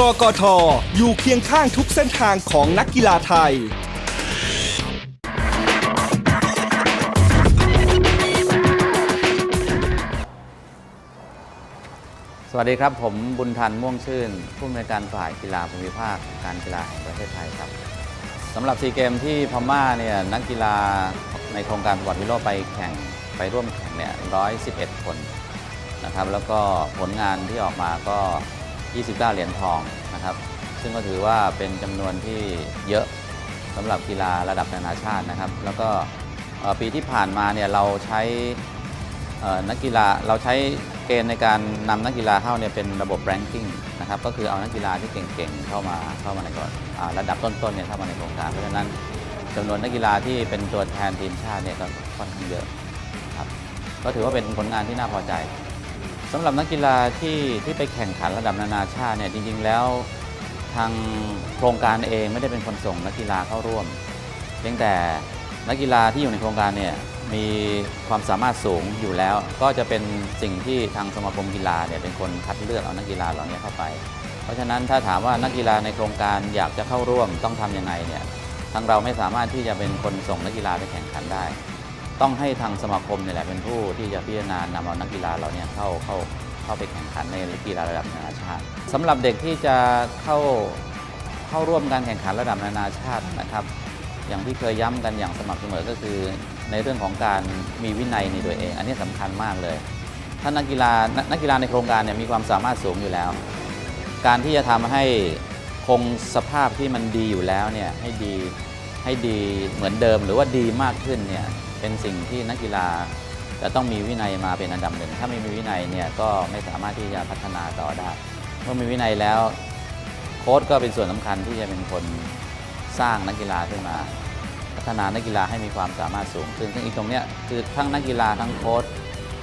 กกทอยู่เคียงข้างทุกเส้นทางของนักกีฬาไทย สวัสดีครับ ผมบุญทันม่วงชื่น ผู้อำนวยการฝ่ายกีฬาภูมิภาคการกีฬาแห่งประเทศไทยครับสำหรับซีเกมที่พม่าเนี่ยนักกีฬาในโครงการสปอร์ตฮีโร่ไปแข่งไปร่วมแข่งเนี่ย111 คนนะครับ แล้วก็ผลงานที่ออกมาก็ 29 เหรียญทองนะครับ ซึ่งก็ถือว่าเป็นจำนวนที่เยอะสำหรับกีฬาระดับนานาชาตินะครับ แล้วก็ปีที่ผ่านมาเนี่ยเราใช้นักกีฬาเราใช้เกณฑ์ในการนำนักกีฬาเข้าเนี่ยเป็นระบบ ranking นะครับก็คือเอานักกีฬาที่เก่งๆเข้ามาเข้ามาในก่อนอระดับต้นๆเนี่ยเข้ามาในโครงการเพราะฉะนั้นจำนวนนักกีฬาที่เป็นตัวแทนทีมชาติเนี่ยก็ค่อนข้างเยอะครับก็ถือว่าเป็นผลงานที่น่าพอใจ สำหรับนักกีฬาที่ที่ไปแข่งขันระดับนานาชาติเนี่ยจริงๆแล้วทางโครงการเองไม่ได้เป็นคนส่งนักกีฬาเข้าร่วม เพียงแต่นักกีฬาที่อยู่ในโครงการเนี่ยมีความสามารถสูงอยู่แล้ว ก็จะเป็นสิ่งที่ทางสมาคมกีฬาเนี่ยเป็นคนคัดเลือกเอานักกีฬาเหล่านี้เข้าไป เพราะฉะนั้นถ้าถามว่านักกีฬาในโครงการอยากจะเข้าร่วมต้องทำยังไงเนี่ยทางเราไม่สามารถที่จะเป็นคนส่งนักกีฬาไปแข่งขันได้ ต้องให้ทางสมาคมเนี่ยแหละเป็นผู้ที่จะพิจารณานำเอานักกีฬาเหล่านี้เข้าเข้าเข้าไปแข่งขันในกีฬาระดับนานาชาติสำหรับเด็กที่จะเข้าเข้าร่วมการแข่งขันระดับนานาชาตินะครับ อย่างที่เคยย้ำกันอย่างสม่ำเสมอก็คือ ในเรื่องของการมีวินัยในตัวเอง อันนี้สำคัญมากเลย ถ้านักกีฬานักนักกีฬาในโครงการเนี่ยมีความสามารถสูงอยู่แล้ว การที่จะทำให้คงสภาพที่มันดีอยู่แล้วเนี่ยให้ดีให้ดีเหมือนเดิมหรือว่าดีมากขึ้นเนี่ย เป็นสิ่งที่นักกีฬาจะต้องมีวินัยมาเป็นอันดับหนึ่ง ถ้าไม่มีวินัยเนี่ยก็ไม่สามารถที่จะพัฒนาต่อได้ เมื่อมีวินัยแล้วโค้ชก็เป็นส่วนสำคัญที่จะเป็นคนสร้างนักกีฬาขึ้นมา พัฒนานักกีฬาให้มีความสามารถสูงขึ้นซึ่งอีกตรงเนี้ยคือทั้งนักกีฬาทั้งโค้ช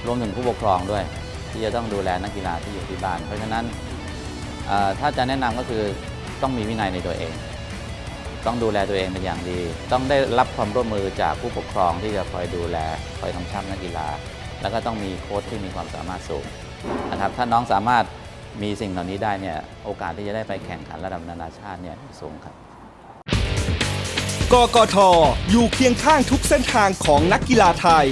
รวมถึงผู้ปกครองด้วย ที่จะต้องดูแลนักกีฬาที่อยู่ที่บ้าน เพราะฉะนั้นถ้าจะแนะนำก็คือต้องมีวินัยในตัวเอง ต้องดูแลตัวเองเป็นอย่างดี ต้องได้รับความร่วมมือจากผู้ปกครองที่จะคอยดูแลคอยทำช่ำนักกีฬา แล้วก็ต้องมีโค้ชที่มีความสามารถสูงนะครับถ้าน้องสามารถมีสิ่งเหล่านี้ได้เนี่ยโอกาสที่จะได้ไปแข่งขันระดับนานาชาติเนี่ยสูงครับกกทอยู่เคียงข้างทุกเส้นทางของนักกีฬาไทย